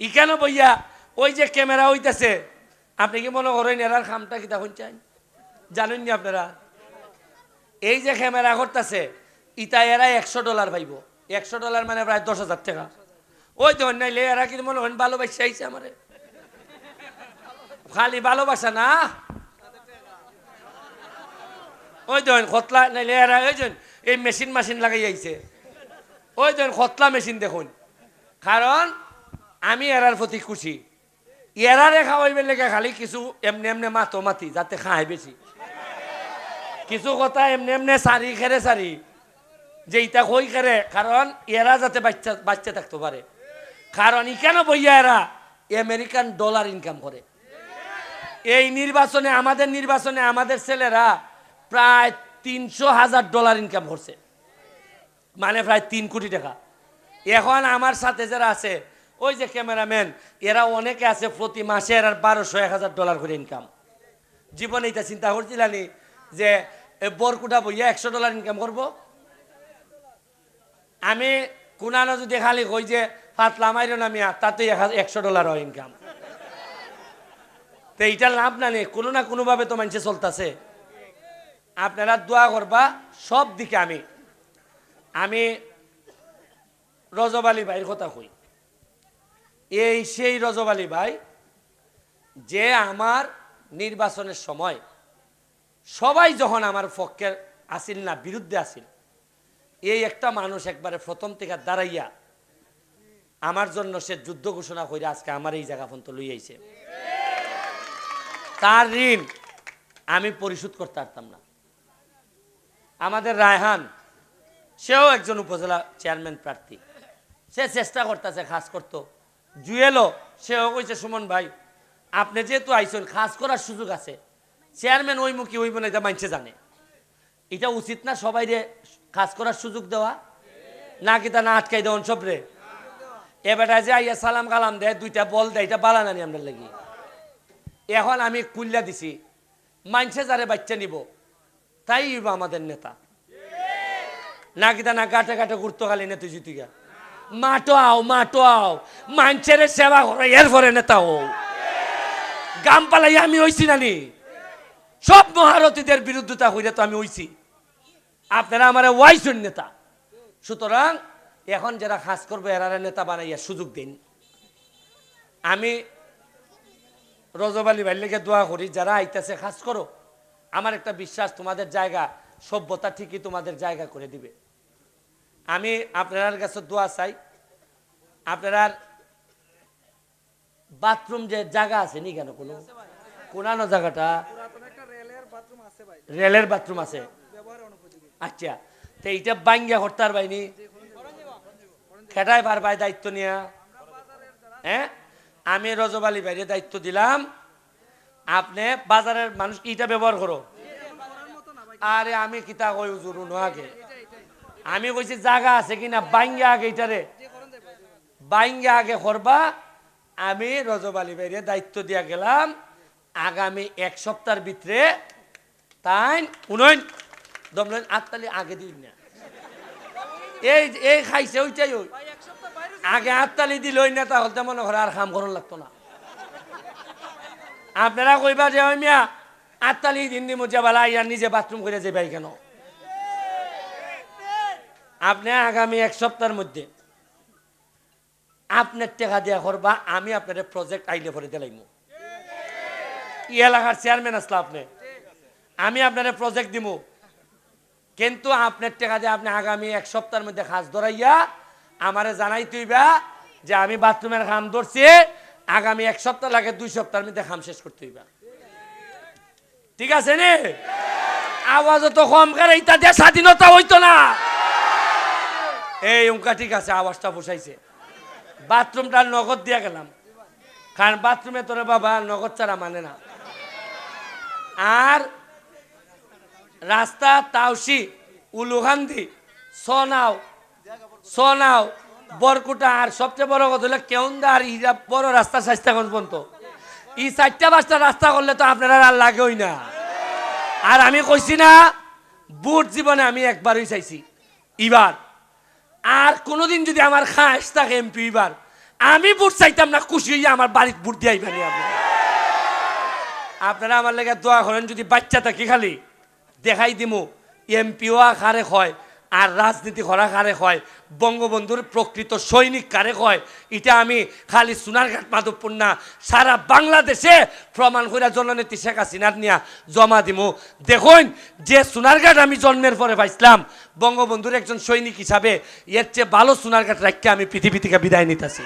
ইখানে বইয়া? ওই যে ক্যামেরা হইতাছে। আপনি কি মনে করেন এরার খামটা কি তখন চাই জানেন নি আপনারা? এই যে ক্যামেরা করতেছে ইটা এরা একশো ডলার পাইব। একশো ডলার মানে প্রায় দশ হাজার টাকা। ওই তো নাইলে এরা কিন্তু মনে করেন ভালোবাসা আইছে আমারে? খালি ভালোবাসা না? ওই দেখেন খতলা, নাইলে এরা ওই এই মেশিন মেশিন লাগাই আইছে। ওই দেখেন খতলা মেশিন দেখুন। কারণ আমি এরার প্রতি খুশি এরারে খাওয়াইবার লেগে খালি কিছু এমনি এমনি মাতো মাতি, যাতে খায় বেশি কিছু কথা এমনি এমনি সারি খেরে সারি যে ইটা কই খেরে কারণ এরা যাতে বাচ্চা বাচ্চা থাকতে পারে কারণ ইখানে বইয়া এরা আমেরিকান ডলার ইনকাম করে এই নির্বাচনে আমাদের নির্বাচনে আমাদের ছেলেরা প্রায় তিনশো হাজার ডলার ইনকাম করছে। মানে প্রায় তিন কোটি টাকা। এখন আমার সাথে যারা আছে ওই যে ক্যামেরাম্যান, এরা অনেকে আছে প্রতি মাসে এরা বারোশো এক হাজার ডলার করে ইনকাম জীবনে এটা চিন্তা করছিলানি যে বরকুটা বইয়া একশো ডলার ইনকাম করব। আমি কোনানো যদি খালি কই যে, পাতলা মাইরো না মিয়া তাতে একশো ডলার হয় ইনকাম তো এইটা লাভ না নেই কোনো না কোনোভাবে তো মানুষে চলতেছে। আপনারা দোয়া করবা সব দিকে আমি। আমি রজব আলী ভাইয়ের কথা কই। এই সেই রজব আলী ভাই, যে আমার নির্বাচনের সময় সবাই যখন আমার পক্ষে আসিল না, বিরুদ্ধে আসিল, এই একটা মানুষ একবারে প্রথম থেকে দাঁড়াইয়া আমার জন্য সে যুদ্ধ ঘোষণা করে আজকে আমার এই জায়গা পর্যন্ত লই আইছে। তার ঋণ আমি পরিশোধ করতে পারতাম না। আমাদের রায়হান, সেও একজন উপজেলা চেয়ারম্যান প্রার্থী। সে চেষ্টা করতেছে, খাস করতো। জুয়েলও, সেও কইছে, সুমন ভাই, আপনি যেহেতু আইসন খাস করার সুযোগ আছে, চেয়ারম্যান ওই মুখী হইব না, এটা মানছে জানে। এটা উচিত না সবাই রে খাস করার সুযোগ দেওয়া? না কি তা না আটকাই দেওয়ান সবরে এবারে যে আইয়া সালাম কালাম দেয়, দুইটা বল দেয়, এটা বালা নানি আমরা লাগি। এখন আমি কুল্লা দিছি মানছে যারে বাচ্চা নিব, তাই আমাদের নেতা। না কিতা না গাটে গাটে ঘুরতো খালি নেতা জিতুগা মাটো আও মাটো আও। মানছের সেবা করে, এরপরে নেতা হও। গাম পালাই আমি হইছি নানি। সব মহারথীদের বিরুদ্ধতা হইলে তো আমি হইছি। আপনারা আমার ওয়াইসন নেতা। সুতরাং এখন যারা খাস করবে এরারে নেতা বানাইয়া সুযোগ দিন। আমি রজব আলী ভাই লেগে দোয়া করি, যারা আইতাছে, খাস করো। আমার একটা বিশ্বাস, তোমাদের জায়গা, সভ্যতা ঠিকই তোমাদের জায়গা করে দিবে। আমি আপনার কাছে দোয়া চাই। আপনার বাথরুম যে জায়গা আছে নি কেন কোনো? কোনানো জায়গাটা? রেলের বাথরুম আছে আচ্ছা তো এইটা বাঙ্গিয়া হরতার বাইনি খেটাই পার ভাই দায়িত্ব নিয়া। হ্যাঁ? আমি রজব আলী ভাইয়ের দায়িত্ব দিলাম। আপনি বাজারের মানুষ কি এটা ব্যবহার করো। আরে আমি কিতা কই উজুর আগে। আমি কইছি জায়গা আছে কিনা বাইঙ্গা আগে এটারে বাইঙ্গা আগে করবা। আমি রজব আলী দায়িত্ব দিয়া গেলাম আগামী এক সপ্তাহের ভিতরে তাই উনয়ন দমলেন আটতালি আগে দিন না। এই এই খাইছে ওইটাই ওই। আগে আটতালি দিল ওই নেতা হলতে মনে করে আর কাম করুন লাগতো না। আপনারা কইবা যে ওই মিয়া আটতালি দিন দি মজা বালা ইয়ার নিজে বাথরুম করে যে ভাই কেন? আপনি আগামী এক সপ্তাহের মধ্যে আপনার টাকা দেওয়া করবা, আমি আপনার প্রজেক্ট আইলে ভরে দিলাইম। ই এলাকার চেয়ারম্যান আসলো আপনি। আমি আপনার প্রজেক্ট দিব কিন্তু আপনার টাকা দিয়ে আপনি আগামী এক সপ্তাহের মধ্যে খাস ধরাইয়া আমারে জানাই তুইবা যে আমি বাথরুমের খাম ধরছি, আগামী এক সপ্তাহ লাগে দুই সপ্তাহের মধ্যে খাম শেষ করতে হইবা। ঠিক আছে নে? আওয়াজ তো কম করে ইটা দিয়ে স্বাধীনতা হইতো না। এই উঙ্কা ঠিক আছে, আওয়াজটা বসাইছে। বাথরুমটা নগদ দিয়া গেলাম। কারণ বাথরুমে তোরে বাবা নগদ ছাড়া মানে না। আর রাস্তা, তাওসি, উলুহান্দি, সোনাও সোনাও, বরকুটা আর সবচেয়ে বড় কথা হলো কেউন্দা আর ইরা বড় রাস্তা স্বাস্থ্যগঞ্জ পর্যন্ত। এই চারটা পাঁচটা রাস্তা করলে তো আপনারা আর লাগেই না। আর আমি কইছি না, বুট জীবনে আমি একবারই চাইছি। এবার আর কোনোদিন যদি আমার খাস থাকে এমপি এবার, আমি বুট চাইতাম না, খুশি হইয়া আমার বাড়িতে ভোট দিয়ে আইবানি আপনারা আপনারা আমার লেগে দোয়া করেন, যদি বাচ্চা থাকি খালি, দেখাই দিমু, এমপিও আকারে হয় আর রাজনীতি করা কারে হয় বঙ্গবন্ধুর প্রকৃত সৈনিক কারে হয় এটা আমি খালি সোনারঘাট মাধবপুর না, সারা বাংলাদেশে প্রমাণ করে জননেত্রী শেখ হাসিনার নিয়া জমা দিমু। দেখুন, যে সোনারঘাট আমি জন্মের পরে পাইছিলাম, বঙ্গবন্ধুর একজন সৈনিক হিসাবে এর চেয়ে ভালো সোনারঘাট রাখতে আমি পৃথিবী থেকে বিদায় নিতেছি।